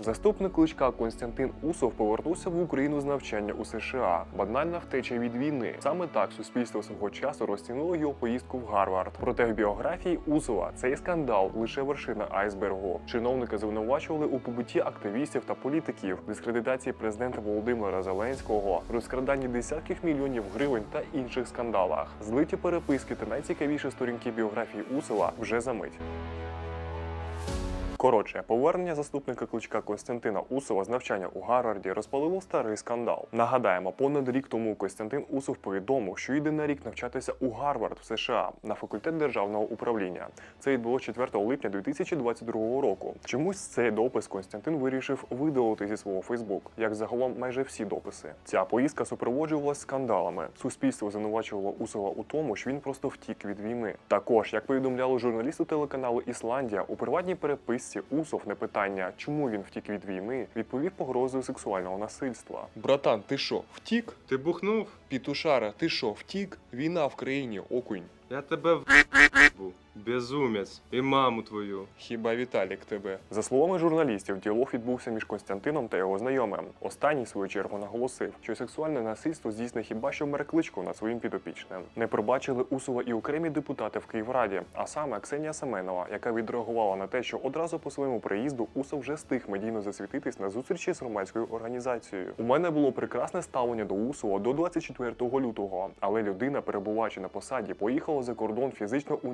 Заступник кличка Константин Усов повернувся в Україну з навчання у США. Банальна втеча від війни. Саме так суспільство свого часу розцінило його поїздку в Гарвард. Проте в біографії Усова цей скандал лише вершина айсбергу. Чиновники звинувачували у побитті активістів та політиків, дискредитації президента Володимира Зеленського, розкраданні десятків мільйонів гривень та інших скандалах. Злиті переписки та найцікавіші сторінки біографії Усова вже за мить. Коротше, повернення заступника кличка Костянтина Усова з навчання у Гарварді розпалило старий скандал. Нагадаємо, понад рік тому Костянтин Усов повідомив, що йде на рік навчатися у Гарвард в США на факультет державного управління. Це відбулося 4 липня 2022 року. Чомусь цей допис Костянтин вирішив видалити зі свого Фейсбук, як загалом майже всі дописи. Ця поїздка супроводжувалась скандалами. Суспільство звинувачувало Усова у тому, що він просто втік від війни. Також, як повідомляли журналісти телеканалу Ісландія, у приватній переписці Усов на питання, чому він втік від війни, відповів погрозою сексуального насильства. Братан, ти що, втік? Ти бухнув? Пітушара, ти що, втік? Війна в країні, окунь. Я тебе в безумець і маму твою. Хіба Віталік тебе? За словами журналістів, діалог відбувся між Константином та його знайомим. Останній, в свою чергу, наголосив, що сексуальне насильство здійснив хіба що меркличку над своїм підопічним. Не пробачили Усова і окремі депутати в Київраді, а саме Ксенія Семенова, яка відреагувала на те, що одразу по своєму приїзду Усов вже встиг медійно засвітитись на зустрічі з громадською організацією. У мене було прекрасне ставлення до Усова до 24 лютого, але людина, перебуваючи на посаді, поїхала за кордон фізично у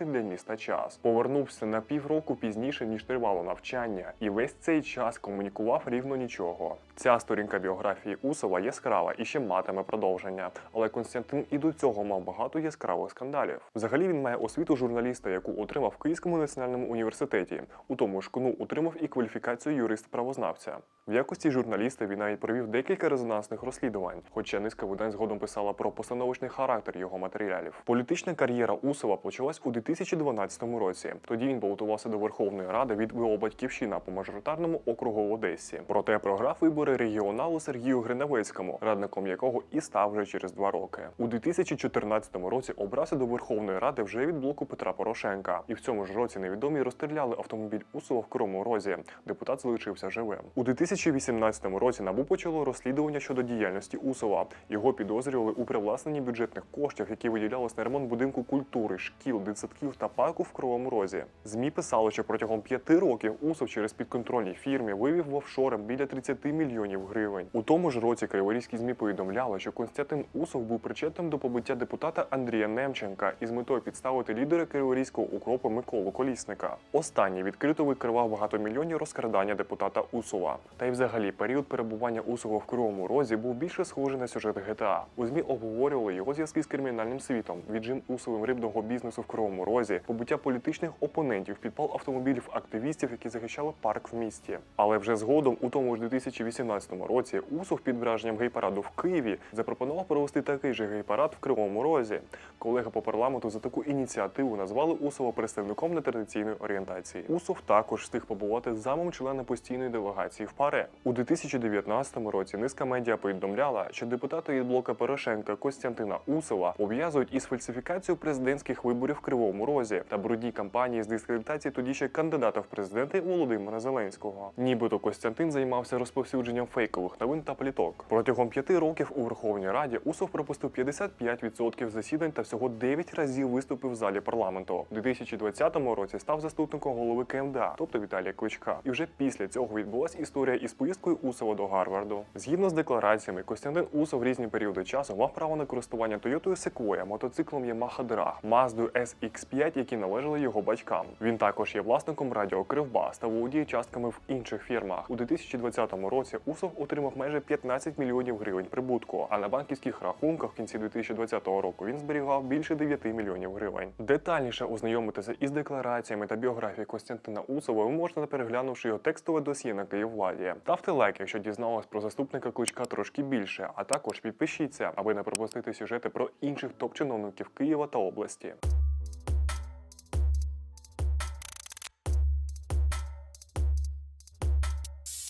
найскладніший для міста час. Повернувся на півроку пізніше ніж тривало навчання, і весь цей час комунікував рівно нічого. Ця сторінка біографії Усова яскрава і ще матиме продовження. Але Константин і до цього мав багато яскравих скандалів. Взагалі він має освіту журналіста, яку отримав в Київському національному університеті. У тому ж КНУ отримав і кваліфікацію юрист-правознавця. В якості журналіста він навіть провів декілька резонансних розслідувань, хоча низка видань згодом писала про постановочний характер його матеріалів. Політична кар'єра Усова почалась у 2012 році. Тоді він балотувався до Верховної Ради від ВО Батьківщина по мажоритарному округу в Одесі. Проте програв вибори регіоналу Сергію Гриневецькому, радником якого і став вже через два роки. У 2014 році обрався до Верховної Ради вже від блоку Петра Порошенка. І в цьому ж році невідомі розстріляли автомобіль Усова в Кривому Розі. Депутат залишився живим. У 2018 році НАБУ почало розслідування щодо діяльності Усова. Його підозрювали у привласненні бюджетних коштів, які виділялись на ремонт будинку культури, шкіл, дитсадків та парку в Кривому Розі. ЗМІ писали, що протягом п'яти років Усов через підконтрольні фірмі вивів в офшори біля 30 мільйонів гривень. У тому ж році криворізькі ЗМІ повідомляли, що Константин Усов був причетним до побиття депутата Андрія Немченка із метою підставити лідера криворізького укропу Миколу Колісника. Останній відкрито викривав багатомільйонні розкрадання депутата Усова. Та й взагалі період перебування Усова в Кривому Розі був більше схожий на сюжет ГТА. У ЗМІ обговорювали його зв'язки з кримінальним світом, віджим Усовим рибного бізнесу в Кривому Розі, побиття політичних опонентів, підпал автомобілів активістів, які захищали парк в місті. Але вже згодом, у тому ж 2018 році, Усов під враженням гей-параду в Києві запропонував провести такий же гей-парад в Кривому Розі. Колеги по парламенту за таку ініціативу назвали Усова представником нетрадиційної орієнтації. Усов також встиг побувати замом члена постійної делегації в ПАРЕ. У 2019 році низка медіа повідомляла, що депутати від блока Порошенка Костянтина Усова пов'язують із фальсифікацією президентських виборів в Кривому Розі та брудній кампанії з дискредитації тоді ще кандидата в президенти Володимира Зеленського. Нібито Костянтин займався розповсюдженням фейкових новин та пліток. Протягом п'яти років у Верховній Раді Усов пропустив 55% засідань та всього 9 разів виступив в залі парламенту. У 2020 році став заступником голови КМДА, тобто Віталія Кличка. І вже після цього відбулась історія із поїздкою Усова до Гарварду. Згідно з деклараціями, Костянтин Усов в різні періоди часу мав право на користування Toyota Sequoia, мотоциклом Yamaha Drag, Mazda SX5, які належали його батькам. Він також є власником радіо Кривбас та володіє частками в інших фірмах. У 2020 році Усов отримав майже 15 мільйонів гривень прибутку, а на банківських рахунках в кінці 2020 року він зберігав більше 9 мільйонів гривень. Детальніше ознайомитися із деклараціями та біографією Костянтина Усова можете переглянувши його текстове досьє на Київладі. Ставте лайк, якщо дізнались про заступника кличка трошки більше, а також підпишіться, аби не пропустити сюжети про інших топ-чиновників Києва та області.